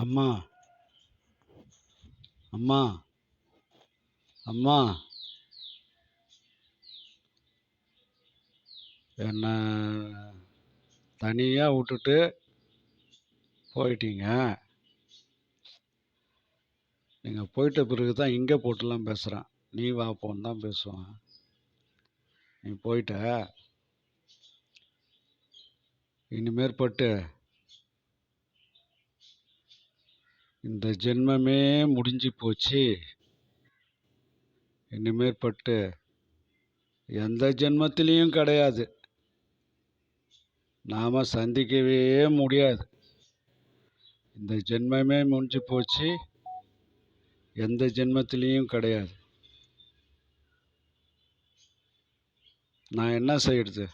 அம்மா. அம்மா. அம்மா. என்னை தனியாக விட்டுட்டு போயிட்டீங்க. நீங்கள் போயிட்ட பிறகு தான் இங்கே போட்டுலாம் பேசுகிறேன் நீ வா போன்னு தான் பேசுவேன். நீ போயிட்ட. இனிமேற்பட்டு இந்த ஜென்மமே முடிஞ்சு போச்சு. இனிமேற்பட்டு எந்த ஜென்மத்திலையும் கிடையாது. நாம் சந்திக்கவே முடியாது. இந்த ஜென்மமே முடிஞ்சு போச்சு. எந்த ஜென்மத்திலையும் கிடையாது. நான் என்ன செய்யறது?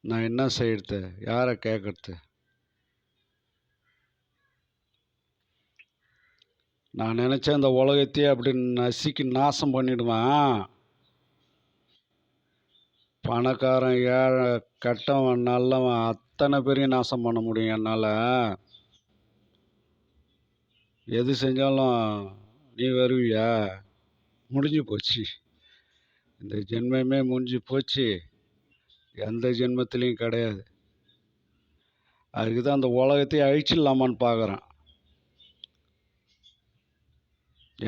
நான் என்ன செய்யறது? யாரை கேட்கறது நான் நினச்சேன் இந்த உலகத்தையே அப்படி நசுக்கி நாசம் பண்ணிடுவேன். பணக்காரன் ஏழை கெட்டவன் நல்லவன் அத்தனை பேரையும் நாசம் பண்ண முடியும் என்னால். எது செஞ்சாலும் நீ வருவியா? முடிஞ்சு போச்சு. இந்த ஜென்மமே முடிஞ்சு போச்சு. எந்த ஜென்மத்திலையும் கிடையாது. அதுக்கு தான் அந்த உலகத்தையே அழிச்சிடலாமான்னு பார்க்குறேன்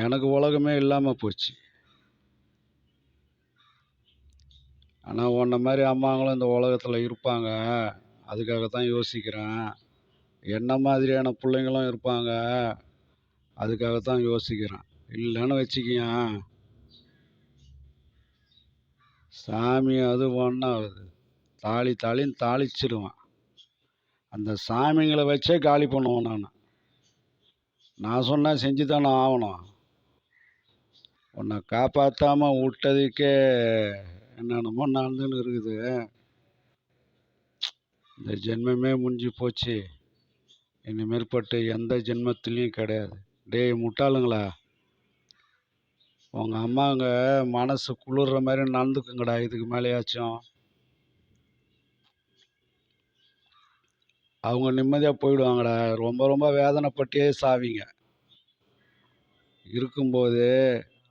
எனக்கு உலகமே இல்லாமல் போச்சு. ஆனால் உன்ன மாதிரி அம்மாங்களும் இந்த உலகத்தில் இருப்பாங்க. அதுக்காக தான் யோசிக்கிறேன். என்ன மாதிரியான பிள்ளைங்களும் இருப்பாங்க? அதுக்காக தான் யோசிக்கிறேன். இல்லைன்னு வச்சுக்கியா? சாமி அது ஒன்றா தாலி தாளின்னு தாளிச்சிடுவேன். அந்த சாமிங்களை வச்சே காலி பண்ணுவேன் நான். நான் சொன்னால் செஞ்சு தானே ஆகணும். உன்னை காப்பாற்றாமல் விட்டதுக்கே என்னென்னமோ நடந்துன்னு இருக்குது. இந்த ஜென்மமே முடிஞ்சு போச்சு. இனிமேற்பட்டு எந்த ஜென்மத்துலேயும் கிடையாது. டேய் முட்டாளுங்களா? உங்கள் அம்மாங்க மனசு குளிர்ற மாதிரி நடந்துக்குங்கடா. இதுக்கு மேலேயாச்சும். அவங்க நிம்மதியாக போயிடுவாங்கடா. ரொம்ப ரொம்ப வேதனைப்பட்டே சாவிங்க. இருக்கும்போது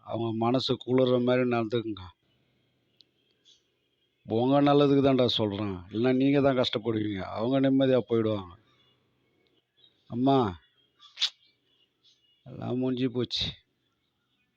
அவங்க மனசு குளிர்ற மாதிரி நடந்துக்குங்க. உங்கள் நல்லதுக்கு தான்டா சொல்கிறேன் இல்லைன்னா நீங்கள் தான் கஷ்டப்படுவீங்க. அவங்க நிம்மதியாக போயிடுவாங்க. அம்மா எல்லாம் முடிஞ்சு போச்சு.